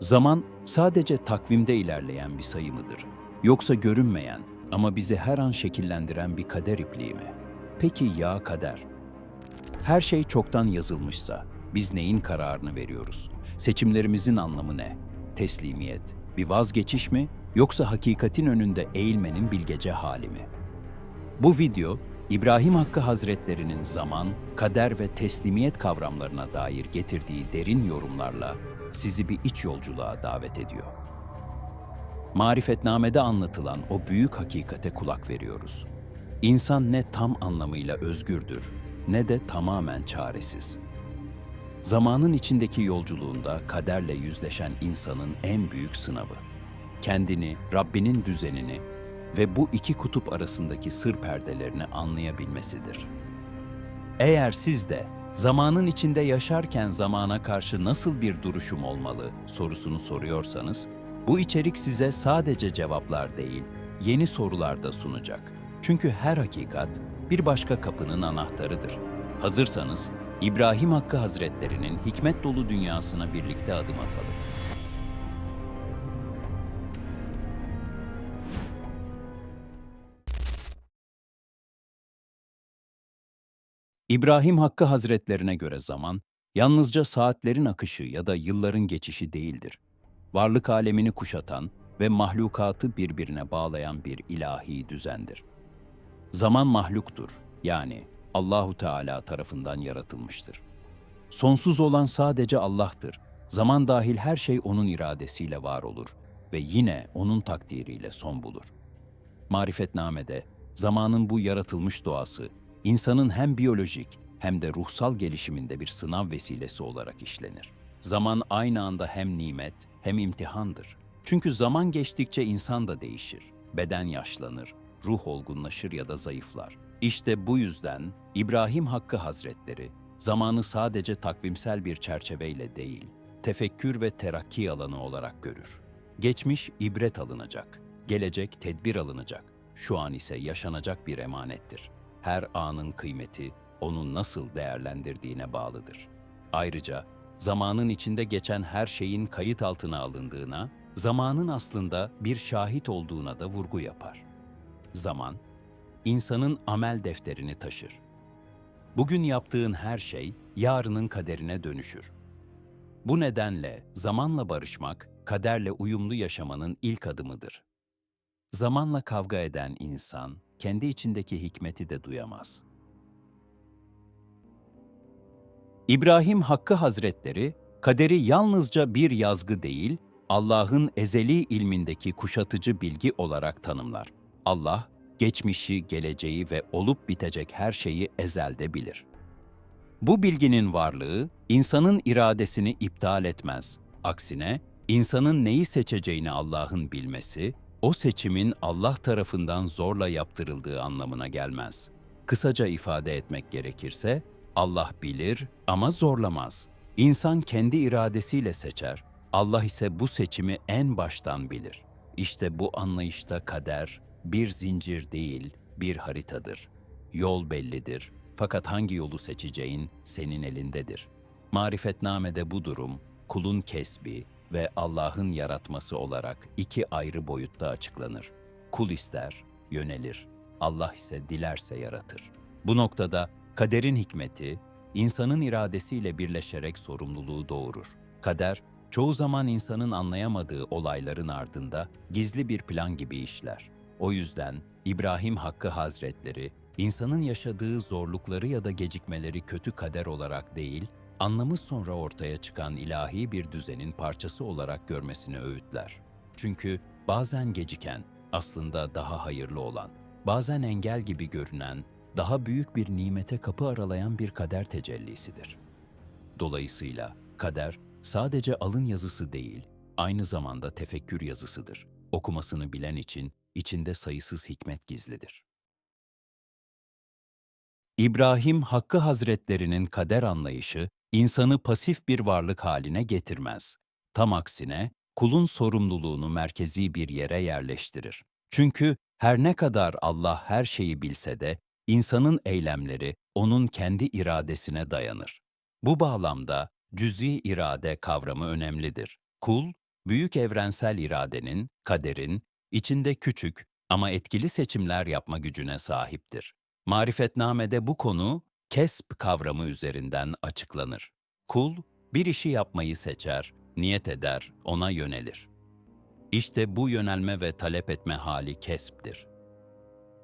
Zaman sadece takvimde ilerleyen bir sayı mıdır? Yoksa görünmeyen ama bizi her an şekillendiren bir kader ipliği mi? Peki ya kader? Her şey çoktan yazılmışsa biz neyin kararını veriyoruz? Seçimlerimizin anlamı ne? Teslimiyet, bir vazgeçiş mi yoksa hakikatin önünde eğilmenin bilgece hali mi? Bu video İbrahim Hakkı Hazretlerinin zaman, kader ve teslimiyet kavramlarına dair getirdiği derin yorumlarla sizi bir iç yolculuğa davet ediyor. Marifetnamede anlatılan o büyük hakikate kulak veriyoruz. İnsan ne tam anlamıyla özgürdür ne de tamamen çaresiz. Zamanın içindeki yolculuğunda kaderle yüzleşen insanın en büyük sınavı. Kendini, Rabbinin düzenini ve bu iki kutup arasındaki sır perdelerini anlayabilmesidir. Eğer siz de zamanın içinde yaşarken zamana karşı nasıl bir duruşum olmalı sorusunu soruyorsanız, bu içerik size sadece cevaplar değil, yeni sorular da sunacak. Çünkü her hakikat bir başka kapının anahtarıdır. Hazırsanız İbrahim Hakkı Hazretlerinin hikmet dolu dünyasına birlikte adım atalım. İbrahim Hakkı Hazretlerine göre zaman, yalnızca saatlerin akışı ya da yılların geçişi değildir. Varlık alemini kuşatan ve mahlukatı birbirine bağlayan bir ilahi düzendir. Zaman mahluktur, yani Allahu Teala tarafından yaratılmıştır. Sonsuz olan sadece Allah'tır. Zaman dahil her şey O'nun iradesiyle var olur ve yine O'nun takdiriyle son bulur. Marifetname'de zamanın bu yaratılmış doğası, insanın hem biyolojik hem de ruhsal gelişiminde bir sınav vesilesi olarak işlenir. Zaman aynı anda hem nimet hem imtihandır. Çünkü zaman geçtikçe insan da değişir. Beden yaşlanır, ruh olgunlaşır ya da zayıflar. İşte bu yüzden İbrahim Hakkı Hazretleri zamanı sadece takvimsel bir çerçeveyle değil, tefekkür ve terakki alanı olarak görür. Geçmiş ibret alınacak, gelecek tedbir alınacak, şu an ise yaşanacak bir emanettir. Her anın kıymeti onun nasıl değerlendirdiğine bağlıdır. Ayrıca zamanın içinde geçen her şeyin kayıt altına alındığına, zamanın aslında bir şahit olduğuna da vurgu yapar. Zaman, insanın amel defterini taşır. Bugün yaptığın her şey yarının kaderine dönüşür. Bu nedenle zamanla barışmak, kaderle uyumlu yaşamanın ilk adımıdır. Zamanla kavga eden insan, kendi içindeki hikmeti de duyamaz. İbrahim Hakkı Hazretleri, kaderi yalnızca bir yazgı değil, Allah'ın ezeli ilmindeki kuşatıcı bilgi olarak tanımlar. Allah, geçmişi, geleceği ve olup bitecek her şeyi ezelde bilir. Bu bilginin varlığı, insanın iradesini iptal etmez. Aksine, insanın neyi seçeceğini Allah'ın bilmesi, o seçimin Allah tarafından zorla yaptırıldığı anlamına gelmez. Kısaca ifade etmek gerekirse, Allah bilir ama zorlamaz. İnsan kendi iradesiyle seçer, Allah ise bu seçimi en baştan bilir. İşte bu anlayışta kader bir zincir değil, bir haritadır. Yol bellidir fakat hangi yolu seçeceğin senin elindedir. Marifetnamede bu durum kulun kesbi ve Allah'ın yaratması olarak iki ayrı boyutta açıklanır. Kul ister, yönelir. Allah ise dilerse yaratır. Bu noktada kaderin hikmeti, insanın iradesiyle birleşerek sorumluluğu doğurur. Kader, çoğu zaman insanın anlayamadığı olayların ardında gizli bir plan gibi işler. O yüzden İbrahim Hakkı Hazretleri, insanın yaşadığı zorlukları ya da gecikmeleri kötü kader olarak değil, anlamı sonra ortaya çıkan ilahi bir düzenin parçası olarak görmesini öğütler. Çünkü bazen geciken aslında daha hayırlı olan, bazen engel gibi görünen, daha büyük bir nimete kapı aralayan bir kader tecellisidir. Dolayısıyla kader sadece alın yazısı değil, aynı zamanda tefekkür yazısıdır. Okumasını bilen için içinde sayısız hikmet gizlidir. İbrahim Hakkı Hazretlerinin kader anlayışı insanı pasif bir varlık haline getirmez. Tam aksine kulun sorumluluğunu merkezi bir yere yerleştirir. Çünkü her ne kadar Allah her şeyi bilse de insanın eylemleri onun kendi iradesine dayanır. Bu bağlamda cüz'i irade kavramı önemlidir. Kul büyük evrensel iradenin, kaderin, içinde küçük ama etkili seçimler yapma gücüne sahiptir. Marifetname'de bu konu kesp kavramı üzerinden açıklanır. Kul, bir işi yapmayı seçer, niyet eder, ona yönelir. İşte bu yönelme ve talep etme hali kesptir.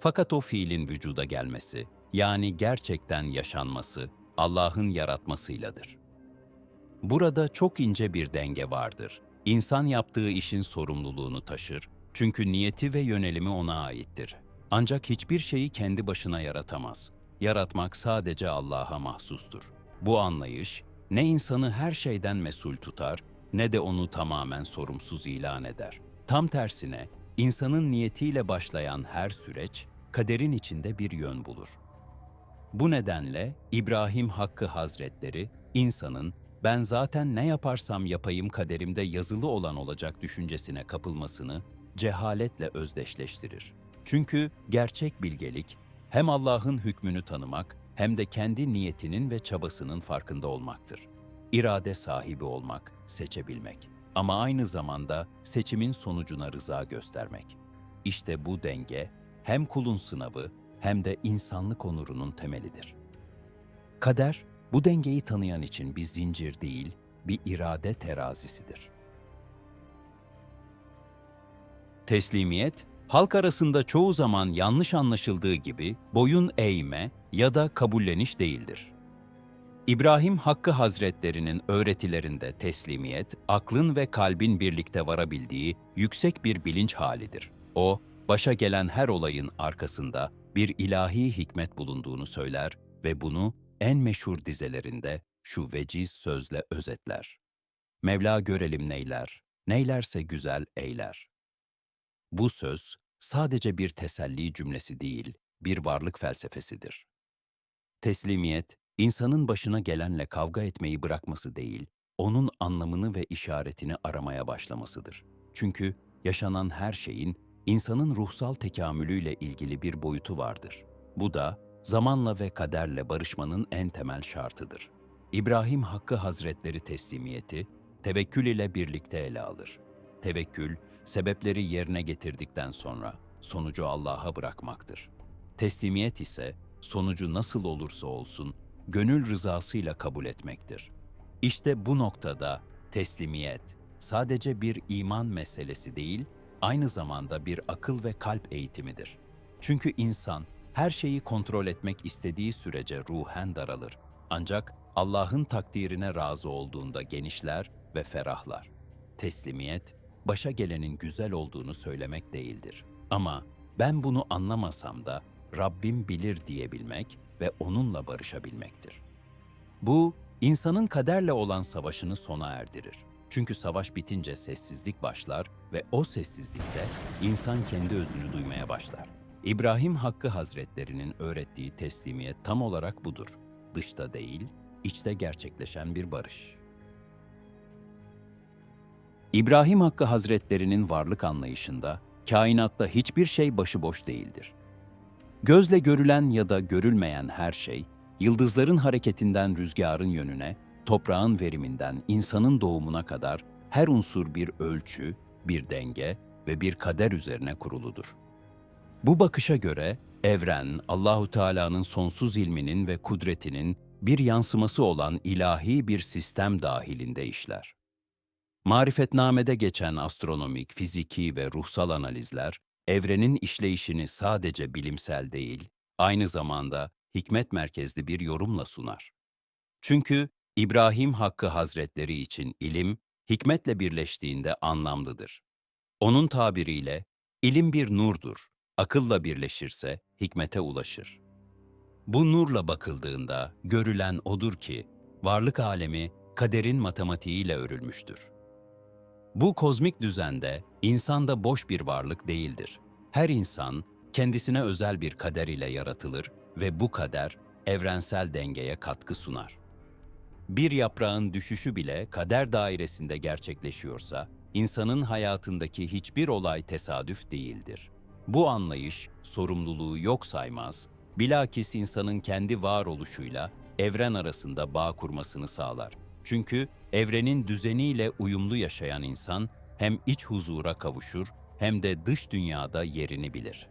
Fakat o fiilin vücuda gelmesi, yani gerçekten yaşanması, Allah'ın yaratmasıyladır. Burada çok ince bir denge vardır. İnsan yaptığı işin sorumluluğunu taşır. Çünkü niyeti ve yönelimi ona aittir. Ancak hiçbir şeyi kendi başına yaratamaz. Yaratmak sadece Allah'a mahsustur. Bu anlayış ne insanı her şeyden mesul tutar ne de onu tamamen sorumsuz ilan eder. Tam tersine insanın niyetiyle başlayan her süreç kaderin içinde bir yön bulur. Bu nedenle İbrahim Hakkı Hazretleri insanın ben zaten ne yaparsam yapayım kaderimde yazılı olan olacak düşüncesine kapılmasını cehaletle özdeşleştirir. Çünkü gerçek bilgelik hem Allah'ın hükmünü tanımak hem de kendi niyetinin ve çabasının farkında olmaktır. İrade sahibi olmak, seçebilmek ama aynı zamanda seçimin sonucuna rıza göstermek. İşte bu denge hem kulun sınavı hem de insanlık onurunun temelidir. Kader, bu dengeyi tanıyan için bir zincir değil, bir irade terazisidir. Teslimiyet, halk arasında çoğu zaman yanlış anlaşıldığı gibi boyun eğme ya da kabulleniş değildir. İbrahim Hakkı Hazretlerinin öğretilerinde teslimiyet, aklın ve kalbin birlikte varabildiği yüksek bir bilinç halidir. O, başa gelen her olayın arkasında bir ilahi hikmet bulunduğunu söyler ve bunu en meşhur dizelerinde şu veciz sözle özetler. Mevla görelim neyler, neylerse güzel eyler. Bu söz sadece bir teselli cümlesi değil, bir varlık felsefesidir. Teslimiyet, insanın başına gelenle kavga etmeyi bırakması değil, onun anlamını ve işaretini aramaya başlamasıdır. Çünkü yaşanan her şeyin insanın ruhsal tekamülüyle ilgili bir boyutu vardır. Bu da zamanla ve kaderle barışmanın en temel şartıdır. İbrahim Hakkı Hazretleri teslimiyeti, tevekkül ile birlikte ele alır. Tevekkül, sebepleri yerine getirdikten sonra sonucu Allah'a bırakmaktır. Teslimiyet ise sonucu nasıl olursa olsun gönül rızasıyla kabul etmektir. İşte bu noktada teslimiyet sadece bir iman meselesi değil, aynı zamanda bir akıl ve kalp eğitimidir. Çünkü insan her şeyi kontrol etmek istediği sürece ruhen daralır. Ancak Allah'ın takdirine razı olduğunda genişler ve ferahlar. Teslimiyet, başa gelenin güzel olduğunu söylemek değildir. Ama ben bunu anlamasam da Rabbim bilir diyebilmek ve onunla barışabilmektir. Bu, insanın kaderle olan savaşını sona erdirir. Çünkü savaş bitince sessizlik başlar ve o sessizlikte insan kendi özünü duymaya başlar. İbrahim Hakkı Hazretlerinin öğrettiği teslimiyet tam olarak budur. Dışta değil, içte gerçekleşen bir barış. İbrahim Hakkı Hazretlerinin varlık anlayışında kainatta hiçbir şey başıboş değildir. Gözle görülen ya da görülmeyen her şey, yıldızların hareketinden rüzgarın yönüne, toprağın veriminden insanın doğumuna kadar her unsur bir ölçü, bir denge ve bir kader üzerine kuruludur. Bu bakışa göre evren Allahu Teala'nın sonsuz ilminin ve kudretinin bir yansıması olan ilahi bir sistem dahilinde işler. Marifetname'de geçen astronomik, fiziki ve ruhsal analizler, evrenin işleyişini sadece bilimsel değil, aynı zamanda hikmet merkezli bir yorumla sunar. Çünkü İbrahim Hakkı Hazretleri için ilim, hikmetle birleştiğinde anlamlıdır. Onun tabiriyle, ilim bir nurdur, akılla birleşirse hikmete ulaşır. Bu nurla bakıldığında görülen odur ki, varlık alemi kaderin matematiğiyle örülmüştür. Bu kozmik düzende insan da boş bir varlık değildir. Her insan kendisine özel bir kader ile yaratılır ve bu kader evrensel dengeye katkı sunar. Bir yaprağın düşüşü bile kader dairesinde gerçekleşiyorsa, insanın hayatındaki hiçbir olay tesadüf değildir. Bu anlayış sorumluluğu yok saymaz, bilakis insanın kendi varoluşuyla evren arasında bağ kurmasını sağlar. Çünkü evrenin düzeniyle uyumlu yaşayan insan hem iç huzura kavuşur hem de dış dünyada yerini bilir.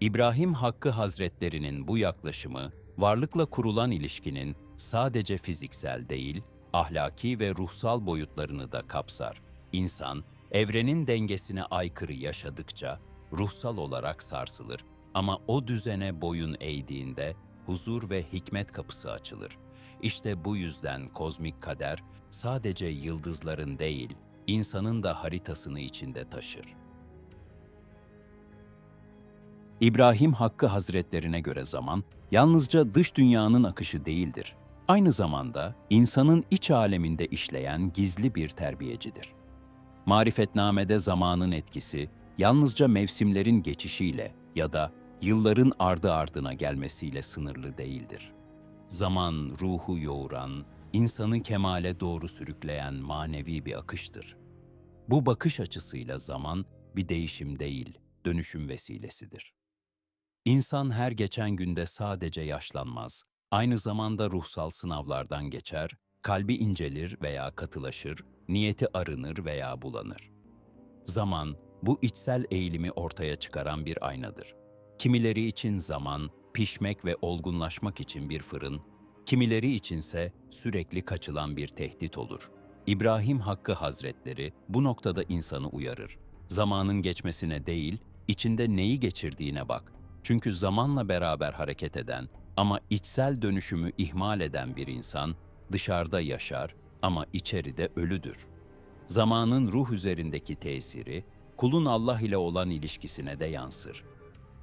İbrahim Hakkı Hazretlerinin bu yaklaşımı, varlıkla kurulan ilişkinin sadece fiziksel değil, ahlaki ve ruhsal boyutlarını da kapsar. İnsan, evrenin dengesine aykırı yaşadıkça ruhsal olarak sarsılır ama o düzene boyun eğdiğinde huzur ve hikmet kapısı açılır. İşte bu yüzden kozmik kader sadece yıldızların değil, insanın da haritasını içinde taşır. İbrahim Hakkı Hazretlerine göre zaman yalnızca dış dünyanın akışı değildir. Aynı zamanda insanın iç aleminde işleyen gizli bir terbiyecidir. Marifetnamede zamanın etkisi yalnızca mevsimlerin geçişiyle ya da yılların ardı ardına gelmesiyle sınırlı değildir. Zaman ruhu yoğuran, insanı kemale doğru sürükleyen manevi bir akıştır. Bu bakış açısıyla zaman bir değişim değil, dönüşüm vesilesidir. İnsan her geçen günde sadece yaşlanmaz, aynı zamanda ruhsal sınavlardan geçer, kalbi incelir veya katılaşır, niyeti arınır veya bulanır. Zaman, bu içsel eğilimi ortaya çıkaran bir aynadır. Kimileri için zaman, pişmek ve olgunlaşmak için bir fırın, kimileri içinse sürekli kaçılan bir tehdit olur. İbrahim Hakkı Hazretleri bu noktada insanı uyarır. Zamanın geçmesine değil, içinde neyi geçirdiğine bak. Çünkü zamanla beraber hareket eden ama içsel dönüşümü ihmal eden bir insan dışarıda yaşar ama içeride ölüdür. Zamanın ruh üzerindeki tesiri kulun Allah ile olan ilişkisine de yansır.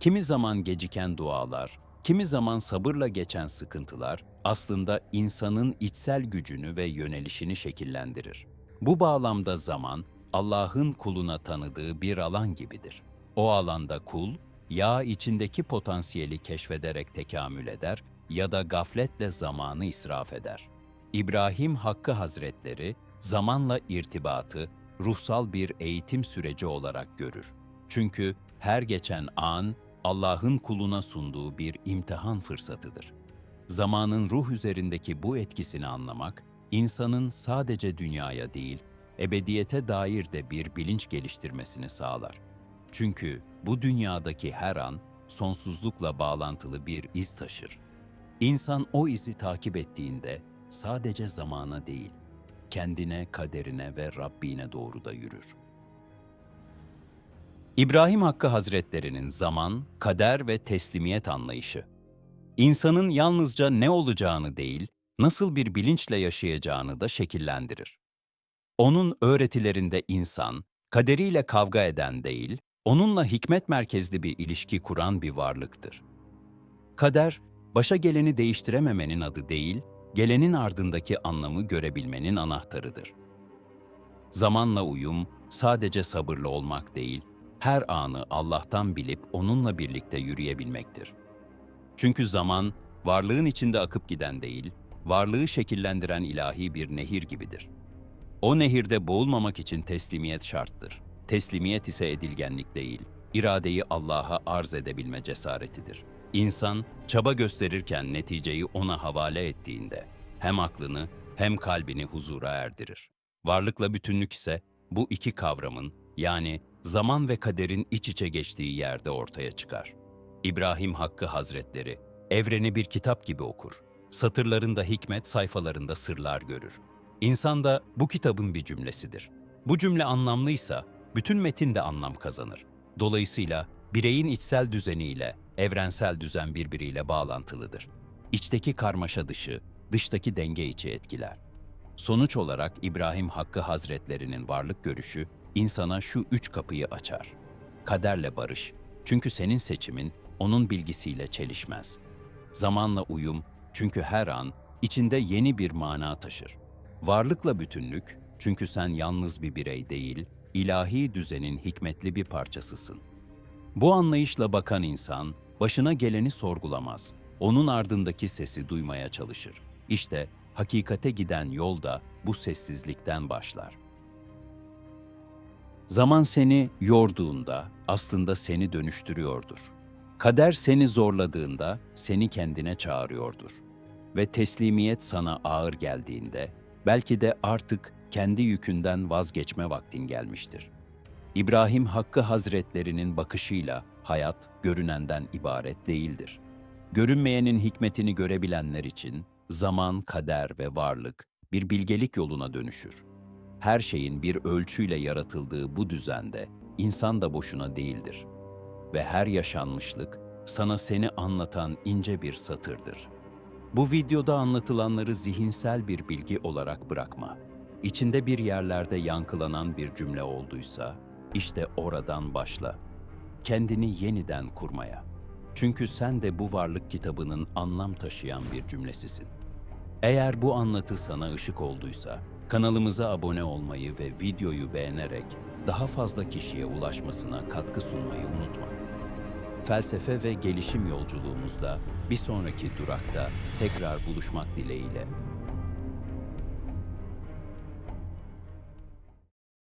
Kimi zaman geciken dualar, kimi zaman sabırla geçen sıkıntılar aslında insanın içsel gücünü ve yönelişini şekillendirir. Bu bağlamda zaman Allah'ın kuluna tanıdığı bir alan gibidir. O alanda kul ya içindeki potansiyeli keşfederek tekamül eder ya da gafletle zamanı israf eder. İbrahim Hakkı Hazretleri zamanla irtibatı ruhsal bir eğitim süreci olarak görür. Çünkü her geçen an Allah'ın kuluna sunduğu bir imtihan fırsatıdır. Zamanın ruh üzerindeki bu etkisini anlamak, insanın sadece dünyaya değil, ebediyete dair de bir bilinç geliştirmesini sağlar. Çünkü bu dünyadaki her an sonsuzlukla bağlantılı bir iz taşır. İnsan o izi takip ettiğinde sadece zamana değil, kendine, kaderine ve Rabbine doğru da yürür. İbrahim Hakkı Hazretlerinin zaman, kader ve teslimiyet anlayışı, insanın yalnızca ne olacağını değil, nasıl bir bilinçle yaşayacağını da şekillendirir. Onun öğretilerinde insan, kaderiyle kavga eden değil, onunla hikmet merkezli bir ilişki kuran bir varlıktır. Kader, başa geleni değiştirememenin adı değil, gelenin ardındaki anlamı görebilmenin anahtarıdır. Zamanla uyum, sadece sabırlı olmak değil, her anı Allah'tan bilip onunla birlikte yürüyebilmektir. Çünkü zaman, varlığın içinde akıp giden değil, varlığı şekillendiren ilahi bir nehir gibidir. O nehirde boğulmamak için teslimiyet şarttır. Teslimiyet ise edilgenlik değil, iradeyi Allah'a arz edebilme cesaretidir. İnsan, çaba gösterirken neticeyi ona havale ettiğinde, hem aklını hem kalbini huzura erdirir. Varlıkla bütünlük ise bu iki kavramın, yani zaman ve kaderin iç içe geçtiği yerde ortaya çıkar. İbrahim Hakkı Hazretleri, evreni bir kitap gibi okur. Satırlarında hikmet, sayfalarında sırlar görür. İnsan da bu kitabın bir cümlesidir. Bu cümle anlamlıysa bütün metin de anlam kazanır. Dolayısıyla bireyin içsel düzeniyle evrensel düzen birbiriyle bağlantılıdır. İçteki karmaşa dışı, dıştaki denge içi etkiler. Sonuç olarak İbrahim Hakkı Hazretlerinin varlık görüşü insana şu üç kapıyı açar. Kaderle barış, çünkü senin seçimin onun bilgisiyle çelişmez. Zamanla uyum, çünkü her an içinde yeni bir mana taşır. Varlıkla bütünlük, çünkü sen yalnız bir birey değil, ilahi düzenin hikmetli bir parçasısın. Bu anlayışla bakan insan, başına geleni sorgulamaz. Onun ardındaki sesi duymaya çalışır. İşte hakikate giden yol da bu sessizlikten başlar. Zaman seni yorduğunda aslında seni dönüştürüyordur. Kader seni zorladığında seni kendine çağırıyordur. Ve teslimiyet sana ağır geldiğinde belki de artık kendi yükünden vazgeçme vaktin gelmiştir. İbrahim Hakkı Hazretlerinin bakışıyla hayat görünenden ibaret değildir. Görünmeyenin hikmetini görebilenler için zaman, kader ve varlık bir bilgelik yoluna dönüşür. Her şeyin bir ölçüyle yaratıldığı bu düzende insan da boşuna değildir. Ve her yaşanmışlık sana seni anlatan ince bir satırdır. Bu videoda anlatılanları zihinsel bir bilgi olarak bırakma. İçinde bir yerlerde yankılanan bir cümle olduysa, işte oradan başla. Kendini yeniden kurmaya. Çünkü sen de bu varlık kitabının anlam taşıyan bir cümlesisin. Eğer bu anlatı sana ışık olduysa, kanalımıza abone olmayı ve videoyu beğenerek daha fazla kişiye ulaşmasına katkı sunmayı unutma. Felsefe ve gelişim yolculuğumuzda bir sonraki durakta tekrar buluşmak dileğiyle